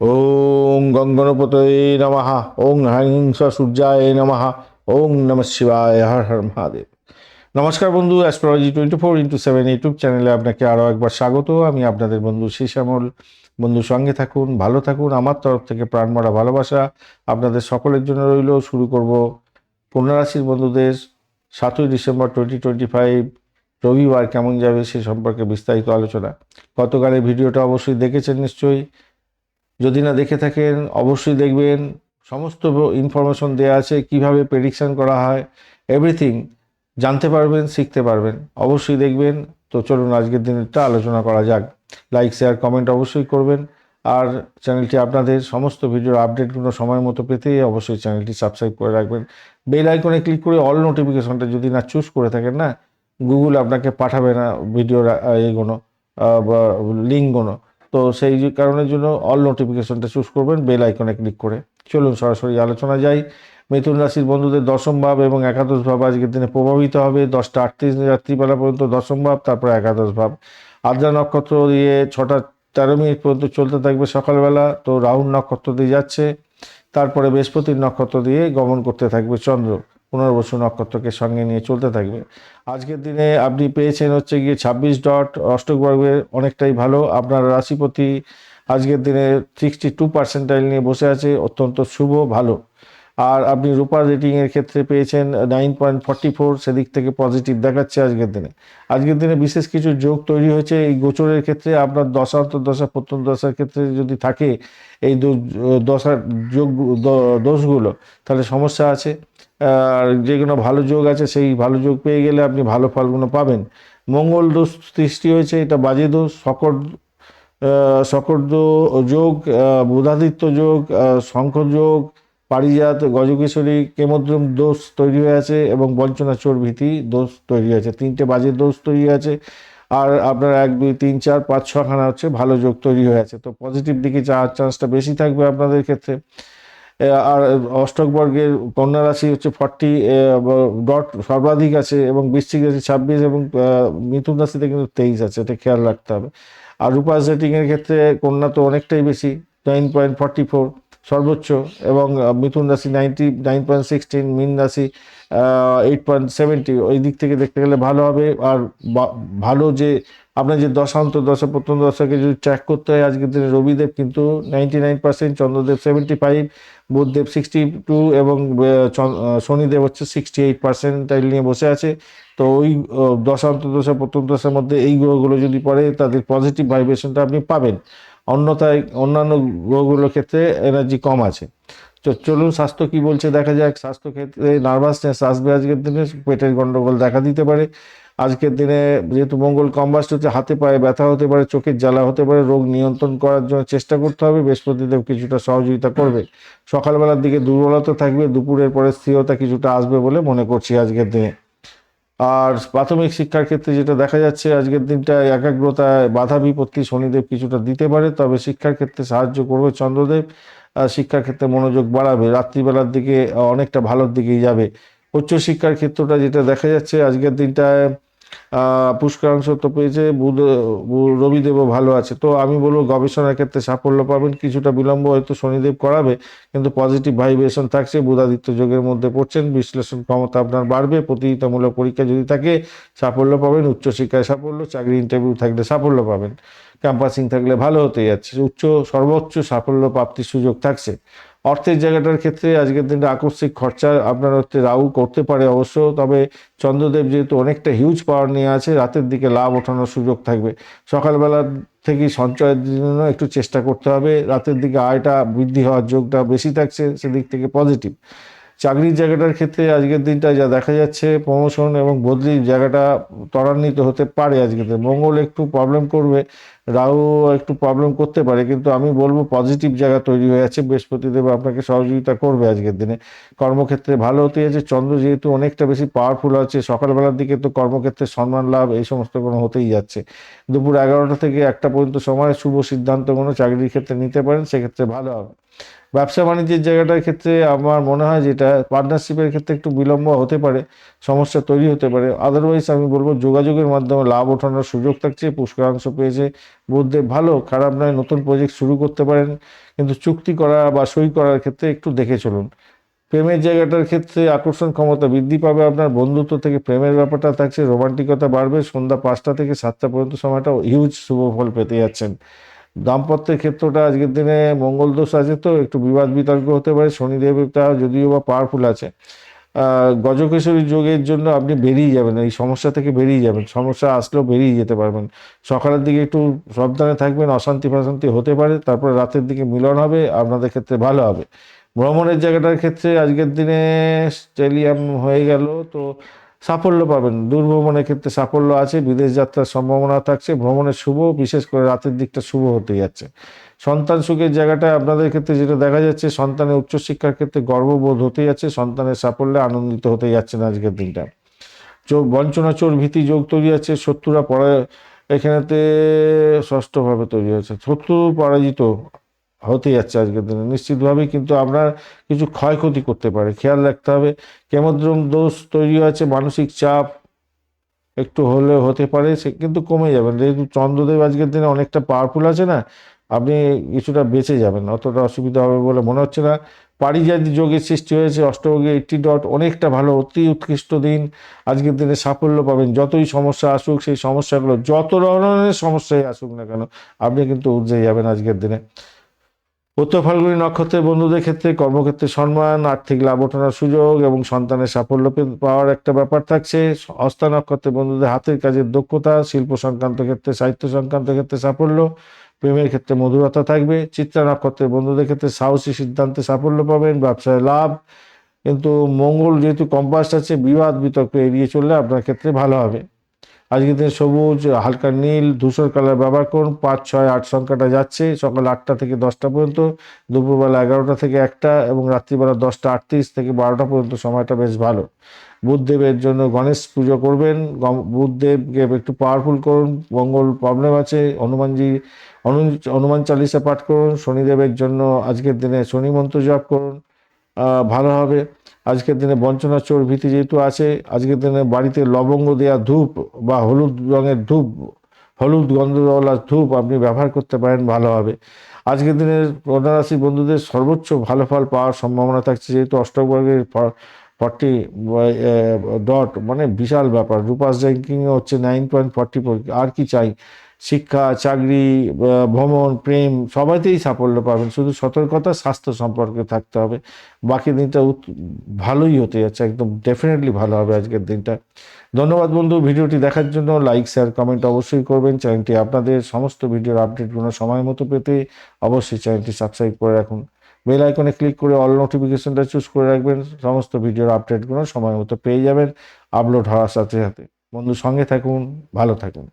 ওং গঙ্গনপতয়ে নমঃ। ওং হ্যাংস সূর্যায় নমঃ। ওং নম শিবায় হর হর মহাদেব। নমস্কার বন্ধু astrology twenty four into seven YouTube চ্যানেলে আপনাকে আরও একবার স্বাগত। আমি আপনাদের বন্ধু শ্যামল বন্ধু, সঙ্গে থাকুন, ভালো থাকুন। আমার তরফ থেকে প্রাণমরা ভালোবাসা আপনাদের সকলের জন্য রইল। শুরু করব পুনরাশির বন্ধুদের। সাতই ডিসেম্বর টোয়েন্টি টোয়েন্টি ফাইভ রবিবার কেমন যাবে সে সম্পর্কে বিস্তারিত আলোচনা। গতকালের ভিডিওটা অবশ্যই দেখেছেন নিশ্চয়ই। যদি না দেখে থাকেন, অবশ্যই দেখবেন। সমস্ত ইনফরমেশন দেওয়া আছে, কীভাবে প্রেডিকশন করা হয় এভরিথিং জানতে পারবেন, শিখতে পারবেন। অবশ্যই দেখবেন। তো চলুন আজকের দিনেরটা আলোচনা করা যাক। লাইক শেয়ার কমেন্ট অবশ্যই করবেন। আর চ্যানেলটি আপনাদের সমস্ত ভিডিওর আপডেটগুলো সময় মতো পেতে অবশ্যই চ্যানেলটি সাবস্ক্রাইব করে রাখবেন। বেল আইকনে ক্লিক করে অল নোটিফিকেশনটা যদি না চুজ করে থাকেন না গুগল আপনাকে পাঠাবে না ভিডিওর এইগুলো লিঙ্কগুলো তো সেই কারণের জন্য অল নোটিফিকেশনটা চুজ করবেন বেল আইকনে ক্লিক করে। চলুন সরাসরি আলোচনা যাই। মিথুন রাশির বন্ধুদের দশম ভাব এবং একাদশ ভাব আজকের দিনে প্রভাবিত হবে। দশটা আটত্রিশ রাত্রিবেলা পর্যন্ত দশম ভাব, তারপর একাদশ ভাব। আদ্রা নক্ষত্র দিয়ে ছটা তেরো মিনিট পর্যন্ত চলতে থাকবে সকালবেলা। তো রাহুল নক্ষত্র দিয়ে যাচ্ছে। তারপরে বৃহস্পতির নক্ষত্র দিয়ে গমন করতে থাকবে চন্দ্র। পুনর্বসু নক্ষত্রকে সঙ্গে নিয়ে চলতে থাকবে। আজকের দিনে আপনি পেয়েছেন হচ্ছে গিয়ে ছাব্বিশ ডট অষ্টক বর্গের অনেকটাই ভালো। আপনার রাশিপতি আজকের দিনে সিক্সটি টু পার্সেন্টাইল নিয়ে বসে আছে, অত্যন্ত শুভ, ভালো। আর আপনি রূপার রেটিংয়ের ক্ষেত্রে পেয়েছেন নাইন পয়েন্ট ফর্টি ফোর সেদিক থেকে পজিটিভ দেখাচ্ছে আজকের দিনে। আজকের দিনে বিশেষ কিছু যোগ তৈরি হয়েছে, এই গোচরের ক্ষেত্রে আপনার দশা প্রত্যন্ত দশার ক্ষেত্রে যদি থাকে এই দশার যোগ দোষগুলো তাহলে সমস্যা আছে। যে কোনো ভালো যোগ আছে, সেই ভালো যোগ পেয়ে গেলে আপনি ভালো ফলগুলো পাবেন। মঙ্গল দোষ সৃষ্টি হয়েছে, এটা বাজে দোষ। সকট সকট যোগ বুধাদিত্য যোগ শঙ্খ যোগ, পারিজাত গজকেশ্বরী কেমদ্রম দোষ তৈরি হয়ে আছে এবং বঞ্চনা চোর ভীতি দোষ তৈরি হয়েছে। তিনটে বাজে দোষ তৈরি আছে। আর আপনার এক, দুই, তিন, চার, পাঁচ, ছখানা হচ্ছে ভালো যোগ তৈরি হয়ে আছে। তো পজিটিভ দিকে যাওয়ার চান্সটা বেশি থাকবে আপনাদের ক্ষেত্রে। আর অষ্টক বর্গের কন্যা রাশি হচ্ছে ফর্টি ডট সর্বাধিক আছে এবং বৃশ্চিক রাশি ছাব্বিশ এবং মিথুন রাশিতে কিন্তু তেইশ আছে, এটা খেয়াল রাখতে হবে। আর রূপা সেটিংয়ের ক্ষেত্রে কন্যা তো অনেকটাই বেশি নাইন পয়েন্ট ফর্টি ফোর সর্বোচ্চ এবং মিথুন রাশি নাইনটি নাইন পয়েন্ট সিক্সটিন মিন রাশি এইট পয়েন্ট সেভেন্টি ওই দিক থেকে দেখতে গেলে ভালো হবে। আর ভালো যে আপনার যে দশান্ত দশা প্রত্যন্ত দশাকে যদি ট্র্যাক করতে হয়, আজকের দিনে রবিদেব কিন্তু ninety nine percent Chandradev seventy five Budhdev sixty two এবং শনিদেব হচ্ছে সিক্সটি এইট পার্সেন্টাইল নিয়ে বসে আছে। তো ওই দশান্ত দশা প্রত্যন্ত দশার মধ্যে এই গ্রহগুলো যদি পড়ে, তাদের পজিটিভ ভাইব্রেশনটা আপনি পাবেন। অন্যথায় অন্যান্য গ্রহগুলোর ক্ষেত্রে এনার্জি কম আছে। তো চলুন স্বাস্থ্য কি বলছে দেখা যাক। স্বাস্থ্য ক্ষেত্রে নার্ভাসনেস আসবে আজকের দিনে, পেটের গন্ডগোল দেখা দিতে পারে। আজকের দিনে যেহেতু মঙ্গল কম্বাস্ট হচ্ছে, হাতে পায়ে ব্যথা হতে পারে, চোখের জ্বালা হতে পারে, রোগ নিয়ন্ত্রণ করার জন্য চেষ্টা করতে হবে। বৃহস্পতিদেব কিছুটা সহযোগিতা করবে। সকালবেলার দিকে দুর্বলতা থাকবে, দুপুরের পরে স্থিরতা কিছুটা আসবে বলে মনে করছি আজকের দিনে। আর প্রাথমিক শিক্ষার ক্ষেত্রে যেটা দেখা যাচ্ছে, আজকের দিনটা একাগ্রতায় বাধা বিপত্তি শনিদেব কিছুটা দিতে পারে, তবে শিক্ষার ক্ষেত্রে সাহায্য করবে চন্দ্রদেব। শিক্ষার ক্ষেত্রে মনোযোগ বাড়াবে, রাত্রিবেলার দিকে অনেকটা ভালোর দিকেই যাবে। উচ্চশিক্ষার ক্ষেত্রটা যেটা দেখা যাচ্ছে, আজকের দিনটায় পুষ্করাংশ তো পেয়েছে, বুধ রবিদেবও ভালো আছে। তো আমি বলব গবেষণার ক্ষেত্রে সাফল্য পাবেন, কিছুটা বিলম্ব হয়তো শনিদেব করাবে, কিন্তু পজিটিভ ভাইব্রেশন থাকছে, বুধাদিত্য যোগের মধ্যে পড়ছেন, বিশ্লেষণ ক্ষমতা আপনার বাড়বে, প্রতিযোগিতামূলক পরীক্ষা যদি থাকে, সাফল্য পাবেন উচ্চশিক্ষায় সাফল্য, চাকরি ইন্টারভিউ থাকলে সাফল্য পাবেন। ক্যাম্পাসিং থাকলে ভালো হতে যাচ্ছে, উচ্চ, সর্বোচ্চ সাফল্য প্রাপ্তির সুযোগ থাকছে। অর্থের জায়গাটার ক্ষেত্রে আজকের দিনটা আকস্মিক খরচা আপনার হচ্ছে রাহু করতে পারে অবশ্য, তবে চন্দ্রদেব যেহেতু অনেকটা হিউজ পাওয়ার নিয়ে আছে, রাতের দিকে লাভ ওঠানোর সুযোগ থাকবে। সকালবেলা থেকে সঞ্চয়ের জন্য একটু চেষ্টা করতে হবে। রাতের দিকে আয়টা বৃদ্ধি হওয়ার যোগটা বেশি থাকছে, সেদিক থেকে পজিটিভ চাকরির জায়গাটার ক্ষেত্রে আজকের দিনটা যা দেখা যাচ্ছে প্রমোশন এবং বদলির জায়গাটা ত্বরান্বিত হতে পারে আজকের দিন। মঙ্গল একটু প্রবলেম করবে, রাহু একটু প্রবলেম করতে পারে, কিন্তু আমি বলব পজিটিভ জায়গা তৈরি হয়ে আছে। বৃহস্পতিদেব আপনাকে সহযোগিতা করবে আজকের দিনে। কর্মক্ষেত্রে ভালো হতে আছে চন্দ্র যেহেতু অনেকটা বেশি পাওয়ারফুল আছে, সকালবেলার দিকে তো কর্মক্ষেত্রে সম্মান লাভ, এই সমস্ত কোনো হতেই যাচ্ছে। দুপুর এগারোটা থেকে একটা পর্যন্ত সময়, শুভ সিদ্ধান্ত কোনো চাকরির ক্ষেত্রে নিতে পারেন, সেক্ষেত্রে ভালো হবে। ব্যবসা বাণিজ্যের জায়গাটার ক্ষেত্রে আমার মনে হয় যেটা পার্টনারশিপের ক্ষেত্রে একটু বিলম্ব হতে পারে, সমস্যা তৈরি হতে পারে। আদারওয়াইজ আমি বলব যোগাযোগের মাধ্যমে লাভ ওঠানোর সুযোগ থাকছে, পুষ্করাংশ পেয়েছে। বুধদেব ভালো, খারাপ নয়, নতুন প্রজেক্ট শুরু করতে পারেন, কিন্তু চুক্তি করা বা সই করার ক্ষেত্রে একটু দেখে চলুন। প্রেমের জায়গাটার ক্ষেত্রে আকর্ষণ ক্ষমতা বৃদ্ধি পাবে আপনার বন্ধুত্ব থেকে, প্রেমের ব্যাপারটা থাকছে, রোমান্টিকতা বাড়বে, সন্ধ্যা পাঁচটা থেকে সাতটা পর্যন্ত সময়টা হিউজ শুভ ফল পেতে যাচ্ছেন। দাম্পত্যের ক্ষেত্রটা আজকের দিনে মঙ্গল দোষ আছে তো, একটু বিবাদ বিতর্ক হতে পারে শনিদেবটা যদিও বা পাওয়ারফুল আছে। গজকেশরী যোগের জন্য আপনি বেরিয়ে যাবেন, এই সমস্যা থেকে বেরিয়ে যাবেন, সমস্যা আসলেও বেরিয়ে যেতে পারবেন। সকালের দিকে একটু সাবধানে থাকবেন, অশান্তি ফাশান্তি হতে পারে, তারপরে রাতের দিকে মিলন হবে, আপনাদের ক্ষেত্রে ভালো হবে। ভ্রমণের জায়গাটার ক্ষেত্রে আজকের দিনে স্টেলিয়াম হয়ে গেল, তো সাফল্য পাবেন। দূর ভ্রমণের ক্ষেত্রে সাফল্য আছে, বিদেশ যাত্রার সম্ভাবনা থাকছে, ভ্রমণের শুভ, বিশেষ করে রাতের দিকটা শুভ হতে যাচ্ছে। সন্তান সুখের জায়গাটা আপনাদের ক্ষেত্রে যেটা দেখা যাচ্ছে, সন্তানের উচ্চশিক্ষার ক্ষেত্রে গর্ববোধ হতে যাচ্ছে, সন্তানের সাফল্যে আনন্দিত হতে যাচ্ছেন আজকের দিনটা। চোর বঞ্চনা, চোর, ভীতি, যোগ তৈরি আছে, শত্রুরা পরা এখানেতে ষষ্ঠভাবে তৈরি হয়েছে। শত্রু পরাজিত হতে যাচ্ছে আজকের দিনে। নিশ্চিতভাবেই কিন্তু আপনার কিছু ক্ষয়ক্ষতি করতে পারে। খেয়াল রাখতে হবে, কেমদ্রম দোষ তৈরি হয়েছে, মানসিক চাপ একটু হলেও হতে পারে, সে কিন্তু কমে যাবেন যেহেতু চন্দ্রদেব আজকের দিনে অনেকটা পাওয়ারফুল আছে না, আপনি কিছুটা বেঁচে যাবেন, অতটা অসুবিধা হবে বলে মনে হচ্ছে না। পারিজাতি যোগের সৃষ্টি হয়েছে অষ্টভোগে এইটটি ডট অনেকটা ভালো, অতি উৎকৃষ্ট দিন। আজকের দিনে সাফল্য পাবেন, যতই সমস্যা আসুক, সেই সমস্যাগুলো, যত ধরনের সমস্যাই আসুক না কেন, আপনি কিন্তু উঠে যাবেন আজকের দিনে। উত্তর ফাল্গুনী নক্ষত্রের বন্ধুদের ক্ষেত্রে কর্মক্ষেত্রে সম্মান, আর্থিক লাভ ওঠানোর সুযোগ এবং সন্তানের সাফল্য পাওয়ার একটা ব্যাপার থাকছে। হস্তা নক্ষত্রের বন্ধুদের হাতের কাজের দক্ষতা, শিল্প সংক্রান্ত ক্ষেত্রে সাহিত্য সংক্রান্ত ক্ষেত্রে সাফল্য, প্রেমের ক্ষেত্রে মধুরতা থাকবে। চিত্রা নক্ষত্রের বন্ধুদের ক্ষেত্রে সাহসী সিদ্ধান্তে সাফল্য পাবেন, ব্যবসায় লাভ। কিন্তু মঙ্গল যেহেতু কম্পাস আছে, বিবাদ বিতর্ক এড়িয়ে চললে আপনার ক্ষেত্রে ভালো হবে। আজকের দিনে সবুজ, হালকা নীল, ধূসর কালার ব্যবহার করুন। পাঁচ, ছয়, আট সংখ্যাটা যাচ্ছে। সকাল আটটা থেকে দশটা পর্যন্ত, দুপুরবেলা এগারোটা থেকে একটা এবং রাত্রিবেলা দশটা আটত্রিশ থেকে বারোটা পর্যন্ত সময়টা বেশ ভালো। বুধদেবের জন্য গণেশ পুজো করবেন। বুধদেবকে একটু পাওয়ারফুল করুন। মঙ্গল প্রবলেম আছে। হনুমানজি হনুমান চালিসা পাঠ করুন। শনিদেবের জন্য আজকের দিনে শনি মন্ত্র জপ করুন। ভালো হবে। আজকের দিনে বঞ্চনা চোর ভীতি যেহেতু আছে, আজকের দিনে বাড়িতে লবঙ্গ দেওয়া ধূপ বা হলুদ রঙের ধূপ, হলুদ গন্ধওয়ালা ধূপ আপনি ব্যবহার করতে পারেন, ভালো হবে। আজকের দিনে কন্যারাশি বন্ধুদের সর্বোচ্চ ভালো ফল পাওয়ার সম্ভাবনা থাকছে, যেহেতু অষ্টবর্গের ফর্টি ডট মানে বিশাল ব্যাপার। রূপাস র্যাঙ্কিংয়ে হচ্ছে নাইন পয়েন্ট ফর্টি আর কি চাই? শিক্ষা, চাকরি ভ্রমণ, প্রেম, সবাইতেই সাফল্য পাবেন। শুধু সতর্কতা, স্বাস্থ্য সম্পর্কে থাকতে হবে। বাকি দিনটা ভালোই হতে যাচ্ছে। একদম ডেফিনেটলি ভালো হবে আজকের দিনটা। ধন্যবাদ বন্ধু। ভিডিওটি দেখার জন্য লাইক শেয়ার কমেন্ট অবশ্যই করবেন। চ্যানেলটি আপনাদের সমস্ত ভিডিওর আপডেটগুলো সময় মতো পেতে অবশ্যই চ্যানেলটি সাবস্ক্রাইব করে রাখুন। বেল আইকনে ক্লিক করে অল নোটিফিকেশনটা চুজ করে রাখবেন। সমস্ত ভিডিওর আপডেটগুলো সময় মতো পেয়ে যাবেন। আপলোড হওয়ার সাথে সাথে। বন্ধু, সঙ্গে থাকুন, ভালো থাকুন।